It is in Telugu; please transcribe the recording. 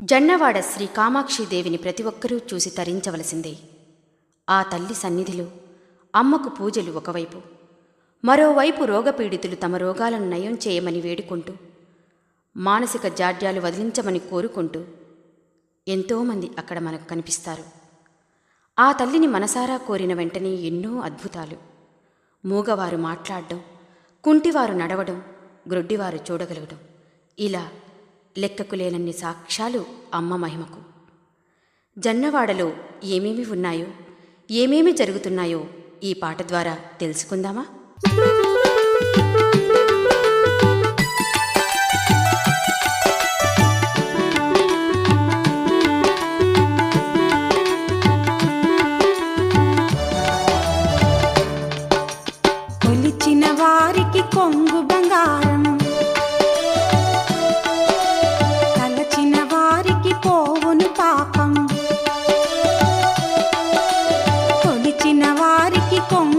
జన్నవాడ శ్రీ కామాక్షిదేవిని ప్రతి ఒక్కరూ చూసి తరించవలసిందే. ఆ తల్లి సన్నిధిలో అమ్మకు పూజలు ఒకవైపు మరోవైపు రోగపీడితులు తమ రోగాలను నయం చేయమని వేడుకుంటూ మానసిక జాడ్యాలు వదిలించమని కోరుకుంటూ ఎంతోమంది అక్కడ మనకు కనిపిస్తారు. ఆ తల్లిని మనసారా కోరిన వెంటనే ఎన్నో అద్భుతాలు. మూగవారు మాట్లాడడం కుంటివారు నడవడం గ్రొడ్డివారు చూడగలగడం ఇలా లెక్కకు లేనన్ని సాక్ష్యాలు అమ్మ మహిమకు. జన్నవాడలో ఏమేమి ఉన్నాయో ఏమేమి జరుగుతున్నాయో ఈ పాట ద్వారా తెలుసుకుందామా? కొలిచిన వారికి కొంగు బంగారు వారికి కొంగు